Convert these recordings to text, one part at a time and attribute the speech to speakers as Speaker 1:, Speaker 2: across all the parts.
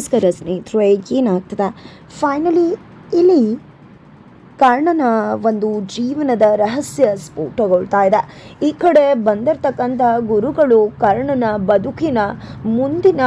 Speaker 1: ನಮಸ್ಕಾರ ಸ್ನೇಹಿತರೆ, ಏನಾಗ್ತದೆ? ಫೈನಲಿ ಇಲ್ಲಿ ಕರ್ಣನ ಒಂದು ಜೀವನದ ರಹಸ್ಯ ಸ್ಫೋಟಗೊಳ್ತಾ ಇದೆ. ಈ ಕಡೆ ಬಂದಿರತಕ್ಕಂಥ ಗುರುಗಳು ಕರ್ಣನ ಬದುಕಿನ ಮುಂದಿನ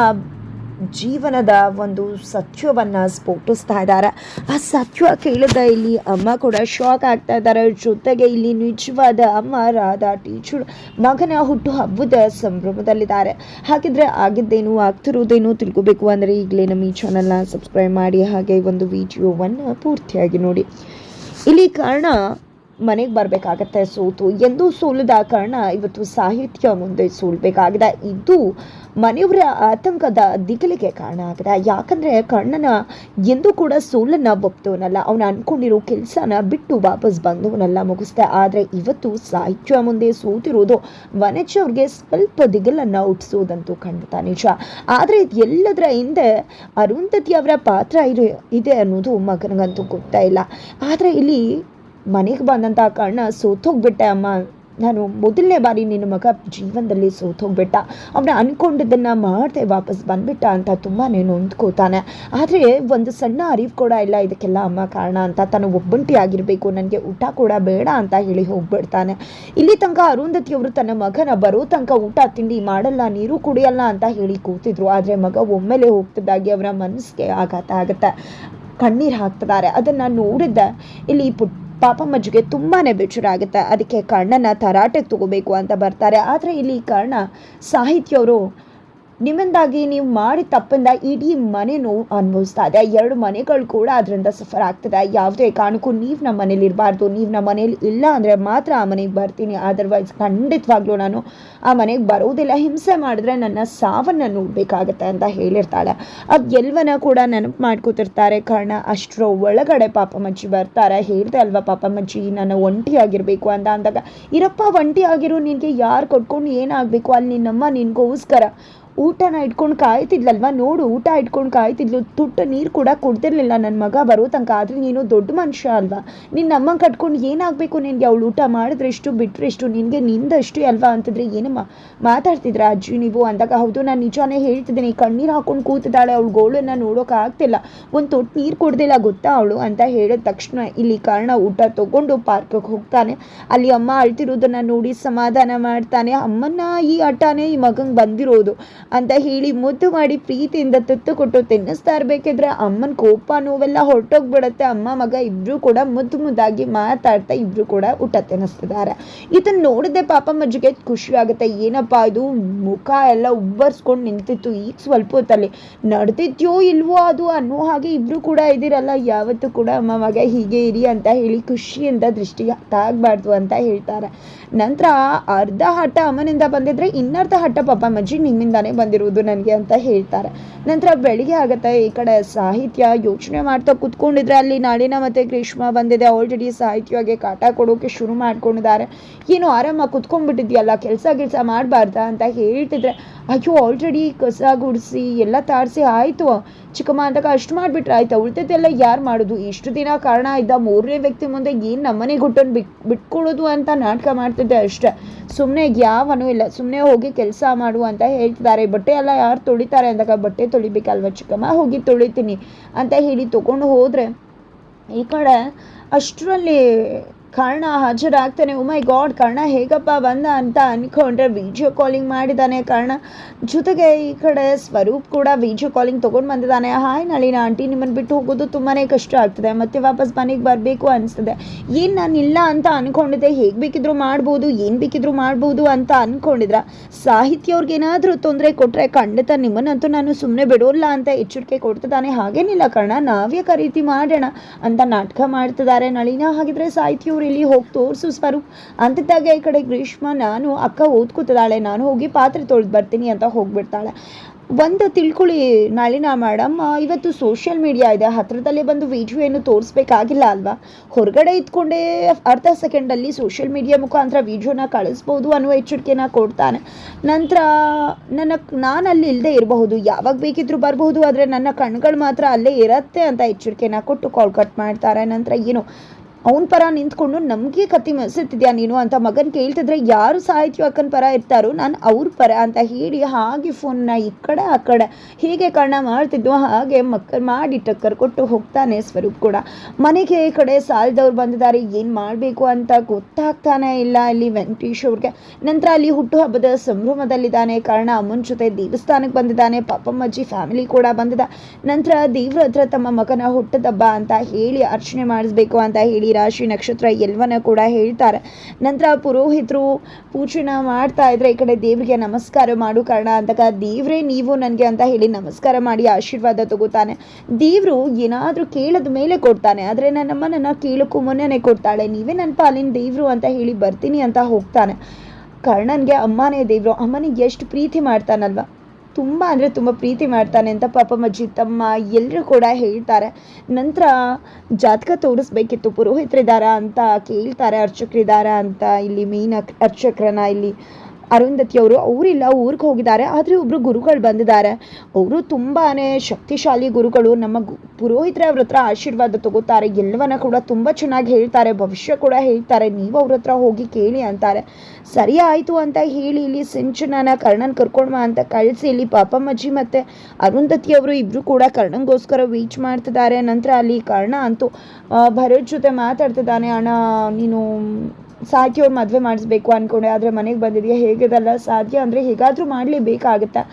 Speaker 1: ಜೀವನದ ಒಂದು ಸತ್ಯವನ್ನು ಸ್ಫೋಟಿಸ್ತಾ ಇದ್ದಾರೆ. ಆ ಸತ್ಯ ಕೇಳಿದ ಇಲ್ಲಿ ಅಮ್ಮ ಕೂಡ ಶಾಕ್ ಆಗ್ತಾ ಇದ್ದಾರೆ. ಜೊತೆಗೆ ಇಲ್ಲಿ ನಿಜವಾದ ಅಮ್ಮ ರಾಧಾ ಟೀಚರ್ ಮಗನ ಹುಟ್ಟು ಹಬ್ಬದ ಸಂಭ್ರಮದಲ್ಲಿದ್ದಾರೆ. ಹಾಗಿದ್ರೆ ಆಗಿದ್ದೇನು, ಆಗ್ತಿರೋದೇನು ತಿಳ್ಕೊಬೇಕು ಅಂದರೆ ಈಗಲೇ ನಮ್ಮ ಈ ಚಾನಲ್ನ ಸಬ್ಸ್ಕ್ರೈಬ್ ಮಾಡಿ ಹಾಗೆ ಒಂದು ವಿಡಿಯೋವನ್ನು ಪೂರ್ತಿಯಾಗಿ ನೋಡಿ. ಇಲ್ಲಿ ಕಾರಣ ಮನೆಗೆ ಬರಬೇಕಾಗತ್ತೆ ಸೋತು, ಎಂದು ಸೋಲದ ಕಾರಣ ಇವತ್ತು ಸಾಹಿತ್ಯ ಮುಂದೆ ಸೋಲ್ಬೇಕಾಗಿದೆ. ಇದು ಮನೆಯವರ ಆತಂಕದ ದಿಗಿಲಿಗೆ ಕಾರಣ ಆಗಿದೆ. ಯಾಕಂದ್ರೆ ಕರ್ಣನ ಎಂದೂ ಕೂಡ ಸೋಲನ್ನ ಒಪ್ತವನಲ್ಲ. ಅವನು ಅನ್ಕೊಂಡಿರೋ ಕೆಲಸನ ಬಿಟ್ಟು ವಾಪಸ್ ಬಂದವನಲ್ಲ ಮುಗಿಸ್ತಾ ಆದರೆ ಇವತ್ತು ಸಾಹಿತ್ಯ ಮುಂದೆ ಸೋತಿರೋದು ವನಜ ಅವ್ರಿಗೆ ಸ್ವಲ್ಪ ದಿಗಿಲನ್ನು ಹುಟ್ಟಿಸೋದಂತೂ ಖಂಡಿತ ನಿಜ. ಆದರೆ ಎಲ್ಲದರ ಹಿಂದೆ ಅರುಂಧತಿ ಅವರ ಪಾತ್ರ ಇದೆ ಅನ್ನೋದು ಮಗನಿಗಂತೂ ಗೊತ್ತಾ ಇಲ್ಲ. ಆದರೆ ಇಲ್ಲಿ ಮನೆಗೆ ಬಂದಂಥ ಕಾರಣ ಸೋತೋಗ್ಬಿಟ್ಟೆ ಅಮ್ಮ. ನಾನು ಮೊದಲನೇ ಬಾರಿ ನಿನ್ನ ಮಗ ಜೀವನದಲ್ಲಿ ಸೋತೋಗ್ಬಿಟ್ಟ. ಅವನ ಅನ್ಕೊಂಡಿದ್ದನ್ನು ಮಾಡಿದೆ ವಾಪಸ್ ಬಂದ್ಬಿಟ್ಟ ಅಂತ ತುಂಬಾ ನೊಂದ್ಕೋತಾನೆ. ಆದರೆ ಒಂದು ಸಣ್ಣ ಅರಿವು ಕೂಡ ಇಲ್ಲ ಇದಕ್ಕೆಲ್ಲ ಅಮ್ಮ ಕಾರಣ ಅಂತ. ತಾನು ಒಬ್ಬಂಟಿ ಆಗಿರಬೇಕು, ನನಗೆ ಊಟ ಕೂಡ ಬೇಡ ಅಂತ ಹೇಳಿ ಹೋಗ್ಬಿಡ್ತಾನೆ. ಇಲ್ಲಿ ತನಕ ಅರುಂಧತಿಯವರು ತನ್ನ ಮಗನ ಬರೋ ತನಕ ಊಟ, ತಿಂಡಿ ಮಾಡಲ್ಲ, ನೀರು ಕುಡಿಯಲ್ಲ ಅಂತ ಹೇಳಿ ಕೂತಿದ್ರು. ಆದರೆ ಮಗ ಒಮ್ಮೆಲೆ ಹೋಗ್ತಿದ್ದಾಗಿ ಅವರ ಮನಸ್ಸಿಗೆ ಆಘಾತ ಆಗುತ್ತೆ. ಕಣ್ಣೀರು ಹಾಕ್ತಿದ್ದಾರೆ. ಅದನ್ನು ನೋಡಿದ್ದೆ. ಇಲ್ಲಿ ಪುಟ್ಟ ಪಾಪಮ್ಮಜ್ಜಿಗೆ ತುಂಬಾ ಬೇಜಾರ ಆಗುತ್ತೆ ಅದಕ್ಕೆ ಕರ್ಣನ ತರಾಟೆಗೆ ತಗೋಬೇಕು ಅಂತ ಬರ್ತಾರೆ. ಆದರೆ ಇಲ್ಲಿ ಕರ್ಣ ಸಾಹಿತ್ಯವರು ನಿಮ್ಮಿಂದಾಗಿ ನೀವು ಮಾಡಿ ತಪ್ಪಿಂದ ಇಡೀ ಮನೆ ನೋವು ಅನುಭವಿಸ್ತಾ ಇದೆ. ಎರಡು ಮನೆಗಳು ಕೂಡ ಅದರಿಂದ ಸಫರ್ ಆಗ್ತದೆ. ಯಾವುದೇ ಕಾರಣಕ್ಕೂ ನೀವು ನಮ್ಮ ಮನೇಲಿ ಇರಬಾರ್ದು. ನೀವು ನಮ್ಮ ಮನೇಲಿ ಇಲ್ಲ ಅಂದರೆ ಮಾತ್ರ ಆ ಮನೆಗೆ ಬರ್ತೀನಿ. ಅದರ್ವೈಸ್ ಖಂಡಿತವಾಗ್ಲೂ ನಾನು ಆ ಮನೆಗೆ ಬರೋದಿಲ್ಲ ಹಿಂಸೆ ಮಾಡಿದ್ರೆ ನನ್ನ ಸಾವನ್ನು ನೋಡಬೇಕಾಗತ್ತೆ ಅಂತ ಹೇಳಿರ್ತಾಳೆ. ಅದು ಎಲ್ವನ ಕೂಡ ನೆನಪು ಮಾಡ್ಕೋತಿರ್ತಾರೆ. ಕಾರಣ ಅಷ್ಟರ ಒಳಗಡೆ ಪಾಪಮ್ಮಜ್ಜಿ ಬರ್ತಾರೆ. ಹೇಳ್ದೆ ಅಲ್ವಾ ಪಾಪಮ್ಮಜ್ಜಿ ನನ್ನ ಒಂಟಿಯಾಗಿರಬೇಕು ಅಂತ ಅಂದಾಗ, ಇರಪ್ಪ, ಒಂಟಿ ಆಗಿರೋ. ನಿನಗೆ ಯಾರು ಕೊಟ್ಕೊಂಡು ಏನಾಗಬೇಕು? ಅಲ್ಲಿ ನಿನ್ನಮ್ಮ ನಿನಗೋಸ್ಕರ ಊಟನ ಇಟ್ಕೊಂಡು ಕಾಯ್ತಿದ್ಲಲ್ವಾ? ನೋಡು, ಊಟ ಇಟ್ಕೊಂಡು ಕಾಯ್ತಿದ್ಲು. ತುಟ್ಟು ನೀರು ಕೂಡ ಕೊಡ್ತಿರ್ಲಿಲ್ಲ ನನ್ನ ಮಗ ಬರೋ ತನಕ. ಆದರೆ ನೀನು ದೊಡ್ಡ ಮನುಷ್ಯ ಅಲ್ವಾ? ನಿನ್ನ ಅಮ್ಮ ಕಟ್ಕೊಂಡು ಏನಾಗಬೇಕು ನಿನಗೆ? ಅವಳು ಊಟ ಮಾಡಿದ್ರೆ ಎಷ್ಟು ಬಿಟ್ಟರೆ ಎಷ್ಟು ನಿನಗೆ ನಿಂದಷ್ಟು ಅಲ್ವಾ ಅಂತಿದ್ರೆ ಏನಮ್ಮ? ಮಾತಾಡ್ತಿದ್ರ ಅಜ್ಜಿ ನೀವು? ಅಂದಾಗ, ಹೌದು, ನಾನು ನಿಜಾನೇ ಹೇಳ್ತಿದ್ದೀನಿ. ಕಣ್ಣೀರು ಹಾಕೊಂಡು ಕೂತಿದ್ದಾಳೆ. ಅವಳು ಗೋಳನ್ನು ನೋಡೋಕೆ ಆಗ್ತಿಲ್ಲ. ಒಂದು ತೊಟ್ಟು ನೀರು ಕೊಡ್ದಿಲ್ಲ, ಗೊತ್ತಾ ಅವಳು? ಅಂತ ಹೇಳಿದ ತಕ್ಷಣ ಇಲ್ಲಿ ಕಾರಣ ಊಟ ತೊಗೊಂಡು ಪಾರ್ಕಿಗೆ ಹೋಗ್ತಾನೆ. ಅಲ್ಲಿ ಅಮ್ಮ ಅಳ್ತಿರೋದನ್ನು ನೋಡಿ ಸಮಾಧಾನ ಮಾಡ್ತಾನೆ. ಅಮ್ಮನ ಈ ಹಠನೇ ಈ ಮಗಂಗೆ ಬಂದಿರೋದು. ಅಂತ ಹೇಳಿ ಮುದ್ದು ಮಾಡಿ ಪ್ರೀತಿಯಿಂದ ತುತ್ತು ಕೊಟ್ಟು ತಿನ್ನಿಸ್ತಾ ಇರಬೇಕಿದ್ರೆ ಅಮ್ಮನ ಕೋಪ ನೋವೆಲ್ಲ ಹೊರಟೋಗ್ಬಿಡತ್ತೆ. ಅಮ್ಮ ಮಗ ಇಬ್ರು ಕೂಡ ಮುದ್ದು ಮುದ್ದಾಗಿ ಮಾತಾಡ್ತಾ ಇಬ್ರು ಕೂಡ ಊಟ ತಿನ್ನಿಸ್ತಿದ್ದಾರೆ. ಇದನ್ನು ನೋಡಿದೆ ಪಾಪ ಮಜ್ಜಿಗೆ ಖುಷಿ ಆಗುತ್ತೆ. ಏನಪ್ಪಾ ಇದು? ಮುಖ ಎಲ್ಲ ಉಬ್ಬರ್ಸ್ಕೊಂಡು ನಿಂತಿತ್ತು. ಈಗ ಸ್ವಲ್ಪ ಹೊತ್ತಲ್ಲಿ ನಡೆದಿದ್ಯೋ ಇಲ್ವೋ ಅದು ಅನ್ನೋ ಹಾಗೆ ಇಬ್ರು ಕೂಡ ಇದ್ದೀರಲ್ಲ. ಯಾವತ್ತೂ ಕೂಡ ಅಮ್ಮ ಮಗ ಹೀಗೆ ಇರಿ ಅಂತ ಹೇಳಿ ಖುಷಿಯಿಂದ ದೃಷ್ಟಿಗೆ ತಾಗಬಾರ್ದು ಅಂತ ಹೇಳ್ತಾರೆ. ನಂತರ ಅರ್ಧ ಹಠ ಅಮ್ಮನಿಂದ ಬಂದಿದ್ರೆ ಇನ್ನರ್ಧ ಹಠ ಪಾಪ ಮಜ್ಜಿ ನಿಮ್ಮಿಂದಾನೇ ಬಂದಿರುವುದು ನನಗೆ ಅಂತ ಹೇಳ್ತಾರೆ. ನಂತರ ಬೆಳಿಗ್ಗೆ ಆಗುತ್ತೆ, ಈ ಕಡೆ ಸಾಹಿತ್ಯ ಯೋಚನೆ ಮಾಡ್ತಾ ಕುತ್ಕೊಂಡಿದ್ರೆ ಅಲ್ಲಿ ನಾಳಿನ ಮತ್ತೆ ಗ್ರೀಷ್ಮ ಬಂದಿದೆ ಆಲ್ರೆಡಿ ಸಾಹಿತ್ಯವಾಗಿ ಕಾಟ ಕೊಡೋಕೆ ಶುರು ಮಾಡ್ಕೊಂಡಿದ್ದಾರೆ. ಏನು ಆರಾಮ ಕುತ್ಕೊಂಡ್ಬಿಟ್ಟಿದ್ಯಲ್ಲ, ಕೆಲಸ ಕೆಲಸ ಮಾಡಬಾರ್ದಾ ಅಂತ ಹೇಳ್ತಿದ್ರೆ, ಅಯ್ಯೋ ಆಲ್ರೆಡಿ ಕಸ ಗುಡಿಸಿ ಎಲ್ಲ ತಾರಿಸಿ ಆಯಿತು. ಚಿಕ್ಕಮ್ಮ ಅಂದಾಗ ಅಷ್ಟು ಮಾಡಿಬಿಟ್ರೆ ಆಯ್ತಾ? ಯಾರು ಮಾಡೋದು? ಇಷ್ಟು ದಿನ ಕಾರಣ ಇದ್ದ ಮೂರನೇ ವ್ಯಕ್ತಿ ಮುಂದೆ ಏನು ನಮ್ಮನೆ ಗುಟ್ಟನ್ನು ಬಿಟ್, ಬಿಟ್ಕೊಡೋದು ಅಂತ ನಾಟಕ ಮಾಡ್ತಿದ್ದೆ ಅಷ್ಟೇ. ಸುಮ್ಮನೆ ಯಾವನೂ ಇಲ್ಲ. ಸುಮ್ಮನೆ ಹೋಗಿ ಕೆಲಸ ಮಾಡು ಅಂತ ಹೇಳ್ತಿದ್ದಾರೆ. ಬಟ್ಟೆ ಎಲ್ಲ ಯಾರು ತೊಳಿತಾರೆ ಅಂದಾಗ ಬಟ್ಟೆ ತೊಳಿಬೇಕಲ್ವ ಚಿಕ್ಕಮ್ಮ? ಹೋಗಿ ತೊಳಿತೀನಿ ಅಂತ ಹೇಳಿ ತೊಗೊಂಡು ಹೋದರೆ ಈ ಕಡೆ ಅಷ್ಟರಲ್ಲಿ ಕರ್ಣ ಹಾಜರಾಗ್ತಾನೆ. ಉಮೈ ಗಾಡ್, ಕರ್ಣ ಹೇಗಪ್ಪ ಬಂದ ಅಂತ ಅಂದ್ಕೊಂಡ್ರೆ ವಿಡಿಯೋ ಕಾಲಿಂಗ್ ಮಾಡಿದ್ದಾನೆ ಕರ್ಣ. ಜೊತೆಗೆ ಈ ಕಡೆ ಸ್ವರೂಪ್ ಕೂಡ ವಿಡಿಯೋ ಕಾಲಿಂಗ್ ತೊಗೊಂಡು ಬಂದಿದ್ದಾನೆ. ಹಾಯ್ ನಳಿನ ಆಂಟಿ ನಿಮ್ಮನ್ನು ಬಿಟ್ಟು ಹೋಗೋದು ತುಂಬಾ ಕಷ್ಟ ಆಗ್ತದೆ. ಮತ್ತೆ ವಾಪಸ್ ಮನೆಗೆ ಬರಬೇಕು ಅನಿಸ್ತದೆ. ಏನು ನಾನು ಇಲ್ಲ ಅಂತ ಅಂದ್ಕೊಂಡಿದ್ದೆ ಹೇಗೆ ಬೇಕಿದ್ರು ಮಾಡ್ಬೋದು, ಏನು ಬೇಕಿದ್ರು ಮಾಡ್ಬೋದು ಅಂತ ಅಂದ್ಕೊಂಡಿದ್ರ ಸಾಹಿತ್ಯ ಅವ್ರಿಗೆ ಏನಾದರೂ ತೊಂದರೆ ಕೊಟ್ಟರೆ ಖಂಡಿತ ನಿಮ್ಮನ್ನಂತೂ ನಾನು ಸುಮ್ಮನೆ ಬಿಡೋಲ್ಲ ಅಂತ ಎಚ್ಚರಿಕೆ ಕೊಡ್ತಿದ್ದಾನೆ. ಹಾಗೇನಿಲ್ಲ ಕರ್ಣ, ನಾವ್ಯಾಕೆ ಖರೀದಿ ಮಾಡೋಣ ಅಂತ ನಾಟಕ ಮಾಡ್ತಿದ್ದಾರೆ ನಳಿನ. ಹಾಗಿದ್ರೆ ಸಾಹಿತ್ಯ ಇಲ್ಲಿ ಹೋಗಿ ತೋರಿಸು ಸ್ವರೂಪ್. ಅಂತಿದ್ದಾಗ ಈ ಕಡೆ ಗ್ರೀಷ್ಮ, ನಾನು ಅಕ್ಕ ಓದ್ಕೋತಿದ್ದಾಳೆ. ನಾನು ಹೋಗಿ ಪಾತ್ರೆ ತೊಳೆದು ಬರ್ತೀನಿ ಅಂತ ಹೋಗ್ಬಿಡ್ತಾಳೆ. ಒಂದು ತಿಳ್ಕೊಳ್ಳಿ ನಳಿನ ಮೇಡಮ್ ಇವತ್ತು ಸೋಷಿಯಲ್ ಮೀಡಿಯಾ ಇದೆ. ಹತ್ರದಲ್ಲೇ ಬಂದು ವಿಡಿಯೋ ಏನು ತೋರಿಸ್ಬೇಕಾಗಿಲ್ಲ ಅಲ್ವಾ? ಹೊರಗಡೆ ಇದ್ಕೊಂಡೇ ಅರ್ಧ ಸೆಕೆಂಡಲ್ಲಿ ಸೋಷಿಯಲ್ ಮೀಡಿಯಾ ಮುಖಾಂತರ ವಿಡಿಯೋನ ಕಳಿಸ್ಬೋದು ಅನ್ನುವ ಎಚ್ಚರಿಕೆನ ಕೊಡ್ತಾನೆ. ನಂತರ ನನ್ನ, ನಾನು ಅಲ್ಲಿ ಇಲ್ಲದೆ ಇರಬಹುದು. ಯಾವಾಗ ಬೇಕಿದ್ರೂ ಬರಬಹುದು. ಆದರೆ ನನ್ನ ಕಣ್ಗಳು ಮಾತ್ರ ಅಲ್ಲೇ ಇರತ್ತೆ ಅಂತ ಎಚ್ಚರಿಕೆನ ಕೊಟ್ಟು ಕಾಲ್ ಕಟ್ ಮಾಡ್ತಾರೆ. ನಂತರ ಏನು? ಅವನ ಪರ ನಿಂತ್ಕೊಂಡು ನಮಗೆ ಕತ್ತಿ ಮೆಸೆತಿದ್ಯಾ ನೀನು ಅಂತ ಮಗನ ಕೇಳ್ತಿದ್ರೆ ಯಾರು ಸಾಹಿತ್ಯ ಅಕ್ಕನ ಪರ ಇರ್ತಾರೋ ನಾನು ಅವ್ರ ಪರ ಅಂತ ಹೇಳಿ ಹಾಗೆ ಫೋನ್ನ ಈ ಕಡೆ ಆ ಕಡೆ ಹೀಗೆ ಕಣ್ಣ ಮಾಡ್ತಿದ್ವು ಹಾಗೆ ಮಕ್ಕಳು ಮಾಡಿ ಟಕ್ಕರ್ ಕೊಟ್ಟು ಹೋಗ್ತಾನೆ ಸ್ವರೂಪ್ ಕೂಡ. ಮನೆಗೆ ಈ ಕಡೆ ಸಾಲದವ್ರು ಬಂದಿದ್ದಾರೆ. ಏನು ಮಾಡಬೇಕು ಅಂತ ಗೊತ್ತಾಗ್ತಾನೆ ಇಲ್ಲ ಇಲ್ಲಿ ವೆಂಕಟೇಶ್ ಅವ್ರಿಗೆ. ನಂತರ ಅಲ್ಲಿ ಹುಟ್ಟುಹಬ್ಬದ ಸಂಭ್ರಮದಲ್ಲಿದ್ದಾನೆ. ಕಾರಣ ಅಮ್ಮನ ಜೊತೆ ದೇವಸ್ಥಾನಕ್ಕೆ ಬಂದಿದ್ದಾನೆ. ಪಾಪಮ್ಮಜ್ಜಿ ಫ್ಯಾಮಿಲಿ ಕೂಡ ಬಂದಿದೆ. ನಂತರ ದೇವ್ರ ಹತ್ರ ತಮ್ಮ ಮಗನ ಹುಟ್ಟದಬ್ಬ ಅಂತ ಹೇಳಿ ಅರ್ಚನೆ ಮಾಡಿಸ್ಬೇಕು ಅಂತ ಹೇಳಿ ರಾಶಿ ನಕ್ಷತ್ರ ಎಲ್ಲವನ್ನ ಕೂಡ ಹೇಳ್ತಾರೆ. ನಂತರ ಪುರೋಹಿತರು ಪೂಜೆನ ಮಾಡ್ತಾ ಇದ್ರೆ ಈ ಕಡೆ ದೇವರಿಗೆ ನಮಸ್ಕಾರ ಮಾಡು ಕಾರಣ ಅಂತಕ ದೇವ್ರೇ ನೀವು ನನಗೆ ಅಂತ ಹೇಳಿ ನಮಸ್ಕಾರ ಮಾಡಿ ಆಶೀರ್ವಾದ ತಗೋತಾನೆ. ದೇವರು ಏನಾದರೂ ಕೇಳದ ಮೇಲೆ ಕೊಡ್ತಾನೆ. ಆದರೆ ನನ್ನಮ್ಮ ನನ್ನ ಕೇಳಕ್ಕೂ ಮೊನ್ನೆನೇ ಕೊಡ್ತಾಳೆ. ನೀವೇ ನನ್ನ ಪಾಲಿನ ದೇವರು ಅಂತ ಹೇಳಿ ಬರ್ತೀನಿ ಅಂತ ಹೋಗ್ತಾನೆ. ಕರ್ಣನ್ಗೆ ಅಮ್ಮನೇ ದೇವರು. ಅಮ್ಮನಿಗೆ ಎಷ್ಟು ಪ್ರೀತಿ ಮಾಡ್ತಾನಲ್ವ? ತುಂಬ ಅಂದರೆ ತುಂಬ ಪ್ರೀತಿ ಮಾಡ್ತಾನೆ ಅಂತ ಪಾಪ ಮಜ್ಜಿ ತಮ್ಮ ಎಲ್ಲರೂ ಕೂಡ ಹೇಳ್ತಾರೆ. ನಂತರ ಜಾತಕ ತೋರಿಸ್ಬೇಕಿತ್ತು, ಪುರೋಹಿತರಿದ್ದಾರಾ ಅಂತ ಕೇಳ್ತಾರೆ, ಅರ್ಚಕರಿದ್ದಾರಾ ಅಂತ ಇಲ್ಲಿ ಮೇನ್ ಅರ್ಚಕರನ್ನ ಇಲ್ಲಿ ಅರುಂಧತಿಯವರು ಅವರಿಲ್ಲ ಊರಿಗೆ ಹೋಗಿದ್ದಾರೆ, ಆದರೆ ಒಬ್ಬರು ಗುರುಗಳು ಬಂದಿದ್ದಾರೆ. ಅವರು ತುಂಬಾ ಶಕ್ತಿಶಾಲಿ ಗುರುಗಳು. ನಮ್ಮ ಪುರೋಹಿತರೇ ಅವ್ರ ಹತ್ರ ಆಶೀರ್ವಾದ ತಗೋತಾರೆ. ಎಲ್ಲವನ್ನ ಕೂಡ ತುಂಬ ಚೆನ್ನಾಗಿ ಹೇಳ್ತಾರೆ. ಭವಿಷ್ಯ ಕೂಡ ಹೇಳ್ತಾರೆ. ನೀವು ಅವ್ರ ಹತ್ರ ಹೋಗಿ ಕೇಳಿ ಅಂತಾರೆ. ಸರಿ ಆಯಿತು ಅಂತ ಹೇಳಿ ಇಲ್ಲಿ ಸಿಂಚನನ ಕರ್ಣನ್ ಕರ್ಕೊಂಡ್ಮ ಅಂತ ಕಳಿಸಿ ಇಲ್ಲಿ ಪಾಪಮ್ಮಜ್ಜಿ ಮತ್ತು ಅರುಂಧತಿ ಅವರು ಇಬ್ಬರು ಕೂಡ ಕರ್ಣಂಗೋಸ್ಕರ ವೀಚ್ ಮಾಡ್ತಿದ್ದಾರೆ. ನಂತರ ಅಲ್ಲಿ ಕರ್ಣ ಅಂತೂ ಭರತ್ ಜೊತೆ ಮಾತಾಡ್ತಿದ್ದಾನೆ. ಅಣ್ಣ, ನೀನು ಅವ್ರು ಮದುವೆ ಮಾಡಿಸ್ಬೇಕು ಅಂದ್ಕೊಂಡೆ ಆದರೆ ಮನೆಗೆ ಬಂದಿದೆಯಾ ಹೇಗಿದಲ್ಲ ಸಾಧ್ಯ ಅಂದರೆ ಹೇಗಾದರೂ ಮಾಡಲೇಬೇಕಾಗತ್ತೆ?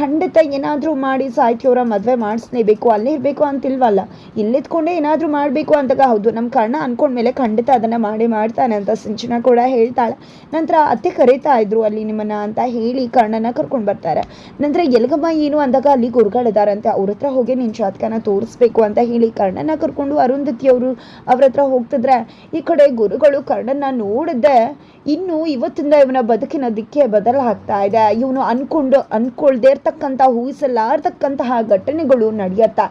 Speaker 1: ಖಂಡಿತ ಏನಾದರೂ ಮಾಡಿ ಸಾಹಿತ್ಯವರ ಮದುವೆ ಮಾಡಿಸ್ಲೇಬೇಕು ಅಲ್ಲೇ ಇರಬೇಕು ಅಂತಿಲ್ವಲ್ಲ ಇಲ್ಲಿದ್ಕೊಂಡೆ ಏನಾದರೂ ಮಾಡಬೇಕು ಅಂತಾಗ ಹೌದು ನಮ್ಮ ಕರ್ಣ ಅಂದ್ಕೊಂಡ್ಮೇಲೆ ಖಂಡಿತ ಅದನ್ನು ಮಾಡಿ ಮಾಡ್ತಾನೆ ಅಂತ ಸಿಂಚನ ಕೂಡ ಹೇಳ್ತಾಳೆ. ನಂತರ ಅತ್ತೆ ಕರೀತಾ ಇದ್ರು ಅಲ್ಲಿ ನಿಮ್ಮನ್ನ ಅಂತ ಹೇಳಿ ಕರ್ಣನ ಕರ್ಕೊಂಡು ಬರ್ತಾರೆ. ನಂತರ ಎಲ್ಗಮ್ಮ ಏನು ಅಂದಾಗ ಅಲ್ಲಿ ಗುರುಗಳಿದಾರಂತೆ ಅವ್ರ ಹತ್ರ ಹೋಗಿ ನಿನ್ನ ಜಾತಕನ ತೋರಿಸ್ಬೇಕು ಅಂತ ಹೇಳಿ ಕರ್ಣನ ಕರ್ಕೊಂಡು ಅರುಂಧತಿ ಅವರು ಅವ್ರ ಹತ್ರ ಹೋಗ್ತಿದ್ರೆ, ಈ ಕಡೆ ಗುರುಗಳು ಕರ್ಣನ ನೋಡಿದ್ದೆ ಇನ್ನು ಇವತ್ತಿಂದ ಇವನ ಬದುಕಿನ ದಿಕ್ಕೆ ಬದಲಾಗ್ತಾ ಇದೆ. ಇವನು ಅನ್ಕೊಂಡು, ಅನ್ಕೊಳ್ದೇ ಇರ್ತಕ್ಕಂಥ ಊಹಿಸಲಾರ್ತಕ್ಕಂತಹ ಘಟನೆಗಳು ನಡೆಯುತ್ತೆ.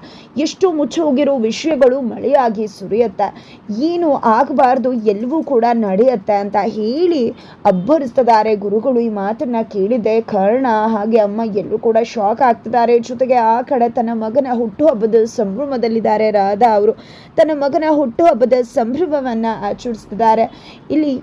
Speaker 1: ಎಷ್ಟು ಮುಚ್ಚಿ ಹೋಗಿರೋ ವಿಷಯಗಳು ಮಳೆಯಾಗಿ ಸುರಿಯುತ್ತೆ. ಏನು ಆಗಬಾರ್ದು, ಎಲ್ಲವೂ ಕೂಡ ನಡೆಯತ್ತೆ ಅಂತ ಹೇಳಿ ಅಬ್ಬರಿಸ್ತಿದ್ದಾರೆ ಗುರುಗಳು ಈ ಮಾತನ್ನ ಕೇಳಿದೆ ಕರ್ಣ, ಹಾಗೆ ಅಮ್ಮ ಎಲ್ಲರೂ ಕೂಡ ಶಾಕ್ ಆಗ್ತಿದ್ದಾರೆ. ಜೊತೆಗೆ ಆ ಕಡೆ ತನ್ನ ಮಗನ ಹುಟ್ಟುಹಬ್ಬದ ಸಂಭ್ರಮದಲ್ಲಿದ್ದಾರೆ ರಾಧಾ ಅವರು. ತನ್ನ ಮಗನ ಹುಟ್ಟುಹಬ್ಬದ ಸಂಭ್ರಮವನ್ನು ಆಚರಿಸ್ತಿದ್ದಾರೆ. ಇಲ್ಲಿ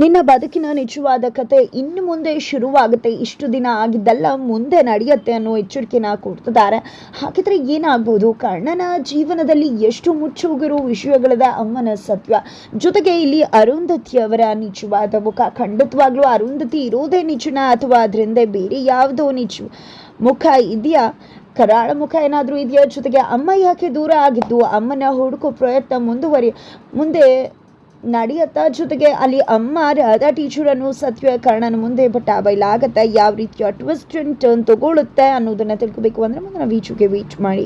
Speaker 1: ನಿನ್ನ ಬದುಕಿನ ನಿಜವಾದ ಕತೆ ಇನ್ನು ಮುಂದೆ ಶುರುವಾಗುತ್ತೆ. ಇಷ್ಟು ದಿನ ಆಗಿದ್ದಲ್ಲ, ಮುಂದೆ ನಡೆಯುತ್ತೆ ಅನ್ನೋ ಎಚ್ಚರಿಕೆನ ಕೊಡ್ತಿದ್ದಾರೆ. ಹಾಗಿದ್ರೆ ಏನಾಗ್ಬೋದು ಕರ್ಣನ ಜೀವನದಲ್ಲಿ ಎಷ್ಟು ಮುಚ್ಚೋಗಿರೋ ವಿಷಯಗಳದ ಅಮ್ಮನ ಸತ್ಯ ಜೊತೆಗೆ ಇಲ್ಲಿ ಅರುಂಧತಿಯವರ ನಿಜವಾದ ಮುಖ. ಖಂಡಿತವಾಗ್ಲೂ ಅರುಂಧತಿ ಇರೋದೇ ನಿಜನ ಅಥವಾ ಅದರಿಂದ ಬೇರೆ ಯಾವುದೋ ನಿಜ ಮುಖ ಇದೆಯಾ? ಕರಾಳ ಮುಖ ಏನಾದರೂ ಇದೆಯಾ? ಜೊತೆಗೆ ಅಮ್ಮ ಯಾಕೆ ದೂರ ಆಗಿದ್ದು? ಅಮ್ಮನ ಹುಡುಕೋ ಪ್ರಯತ್ನ ಮುಂದುವರಿ ಮುಂದೆ ನಡೆಯುತ್ತಾ. ಜೊತೆಗೆ ಅಲ್ಲಿ ಅಮ್ಮ ರಾಧಾ ಟೀಚರನ್ನು ಸತ್ಯ ಕರ್ಣನ ಮುಂದೆ ಬಟ್ ಬೈಲಾಗತ್ತೆ ಯಾವ ರೀತಿಯ ಟ್ವಿಸ್ಟ್ ಟರ್ನ್ ತಗೊಳುತ್ತೆ ಅನ್ನೋದನ್ನ ತಿಳ್ಕೊಬೇಕು ಅಂದ್ರೆ ಮುಂದಿನ ವೀಚುಗೆ ವೀಚ್ ಮಾಡಿ.